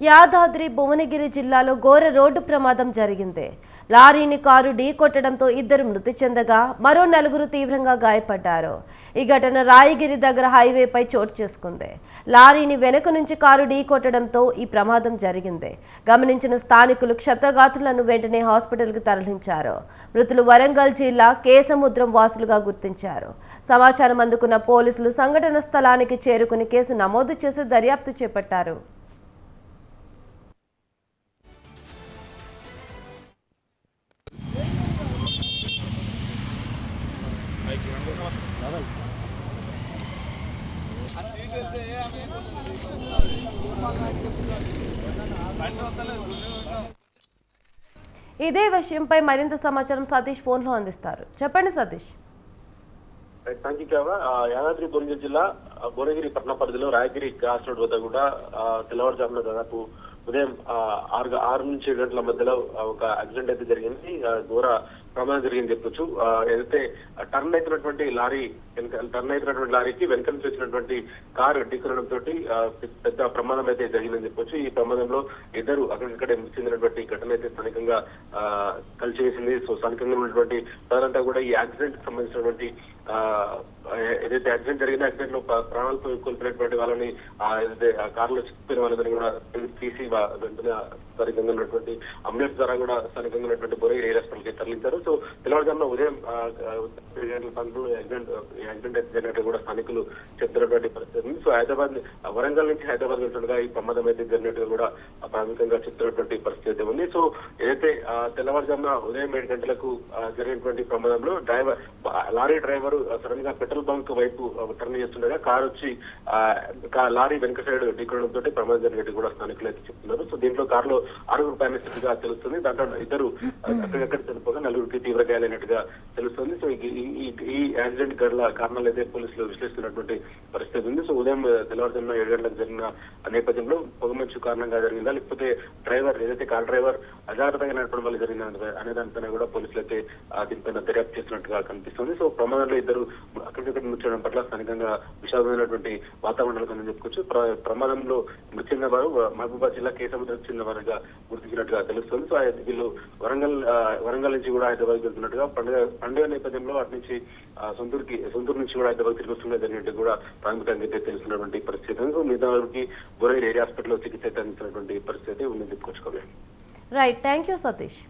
యాదాద్రి భువనగిరి జిల్లాలో ఘోర రోడ్డు ప్రమాదం జరిగింది. లారీని కారు ఢీకొట్టడంతో ఇద్దరు మృతి చెందగా మరో నలుగురు తీవ్రంగా గాయపడ్డారు. ఈ ఘటన రాయగిరి దగ్గర హైవేపై చోటు చేసుకుంది. లారీని వెనుక నుంచి కారు ఢీకొట్టడంతో ఈ ప్రమాదం జరిగింది. గమనించిన స్థానికులు క్షతగాతులను వెంటనే హాస్పిటల్కి తరలించారు. మృతులు వరంగల్ జిల్లా కేసముద్రం వాసులుగా గుర్తించారు. సమాచారం అందుకున్న పోలీసులు సంఘటన స్థలానికి చేరుకుని కేసు నమోదు చేసి దర్యాప్తు చేపట్టారు. ఇదే విషయంపై మరింత సమాచారం సతీష్ ఫోన్లో అందిస్తారు. చెప్పండి సతీష్. థ్యాంక్ యూ కేవా యాదాద్రి భువనగిరి జిల్లా భువనగిరి పట్టణ పరిధిలో రాయగిరి క్రాస్ రోడ్ వద్ద కూడా తెల్లవారుజామున దాదాపు ఉదయం ఆరు ఆరు నుంచి ఏడు గంటల మధ్యలో ఒక యాక్సిడెంట్ అయితే జరిగింది. ఘోర ప్రమాదం జరిగింది చెప్పొచ్చు. ఆ, ఏదైతే టర్న్ అవుతున్నటువంటి లారీ వెనక టర్న్ అవుతున్నటువంటి లారీకి వెనక నుంచి వచ్చినటువంటి కారు ఢీకొనడం పెద్ద ప్రమాదం అయితే జరిగిందని చెప్పొచ్చు. ఈ ప్రమాదంలో ఇద్దరు అక్కడిక్కడే మృతి చెందినటువంటి ఘటన అయితే స్థానికంగా ఆ, కలిసివేసింది. సో స్థానికంగా ఉన్నటువంటి ప్రజలంతా కూడా ఈ యాక్సిడెంట్కి సంబంధించినటువంటి ఆ, ఏదైతే యాక్సిడెంట్ జరిగిన యాక్సిడెంట్లో ప్రాణాలతో కోల్పోయినటువంటి వాళ్ళని ఏదైతే కారులో చిక్కుపోయిన వాళ్ళని కూడా తీసి కూడా వెంటనే స్థానికంగా ఉన్నటువంటి అంబేద్కర్ కూడా స్థానికంగా ఉన్నటువంటి బొరై ఎయిర్ హాస్పిటల్కి తరలించారు. సో తెల్లవారుజామున ఉదయం ఆ, ఆ, యాక్సిడెంట్ యాక్సిడెంట్ జరిగినట్టు కూడా స్థానికులు చెప్తున్నటువంటి పరిస్థితి ఉంది. సో హైదరాబాద్ వరంగల్ నుంచి హైదరాబాద్ వెళ్తుండగా ఈ ప్రమాదం అయితే జరిగినట్టు కూడా ప్రాథమికంగా చెప్తున్నటువంటి పరిస్థితి ఉంది. సో ఏదైతే తెల్లవారుజామున ఉదయం ఏడు గంటలకు జరిగినటువంటి ప్రమాదంలో డ్రైవర్ లారీ డ్రైవర్ సడన్గా పెట్రోల్ బంక్ వైపు టర్న్ చేస్తుండగా కార్ వచ్చి ఆ, లారీ వెనుక సైడ్ ఢీకొనడం ప్రమాదం జరిగినట్టు కూడా స్థానికులు అయితే చెప్తున్నారు. సో దీంట్లో కారులో ఆరుగురు ప్రయాణిస్తున్నట్టుగా తెలుస్తుంది. దాంట్లో ఇద్దరు ఆ, చనిపోగా నలుగురికి తీవ్ర గాయాలైనట్టుగా తెలుస్తుంది. సో ఈ- ఈ- యాక్సిడెంట్ గల కారణాలు అయితే పోలీసులు విశ్లేషిస్తున్నటువంటి పరిస్థితి ఉంది. సో ఉదయం తెల్లవారుజామున ఏడు గంటలకు జరిగిన నేపథ్యంలో పొగమంచు కారణంగా జరిగిందా? లేకపోతే డ్రైవర్ ఏదైతే కార్ డ్రైవర్ అజాగ్రత్తగా నడపడం వల్ల జరిగిందా అనే- దానిపైన కూడా పోలీసులు అయితే దీనిపైన దర్యాప్తు చేస్తున్నట్టుగా కనిపిస్తుంది. సో ప్రమాదంలో ఇద్దరు అక్కడికక్కడ మృతి చెందడం పట్ల స్థానికంగా విషాదమైనటువంటి వాతావరణాలు ఉందని చెప్పుకోవచ్చు. ప్ర- ప్రమాదంలో మృతి చెందిన వారు మహబూబాద్ జిల్లా కేసముద్రకు చెందిన వారుగా గుర్తించినట్టుగా తెలుస్తుంది. సో వీళ్ళు వరంగల్ ఆ, వరంగల్ నుంచి కూడా హైదరాబాద్ వెళ్తున్నట్టుగా పండుగ పండుగ నేపథ్యంలో అటు నుంచి సొంతూరుకి సొంతూరు నుంచి కూడా హైదరాబాద్ తిరిగి వస్తుండే జరిగినట్టు కూడా ప్రాథమికంగా అయితే తెలుస్తున్నటువంటి పరిస్థితి. ఉంది. సో మిగతా వారికి బొరైల్ ఏరియా హాస్పిటల్లో చికిత్స అందించినటువంటి పరిస్థితి ఉందని చెప్పుకోవచ్చు రైట్ థ్యాంక్ యూ సతీష్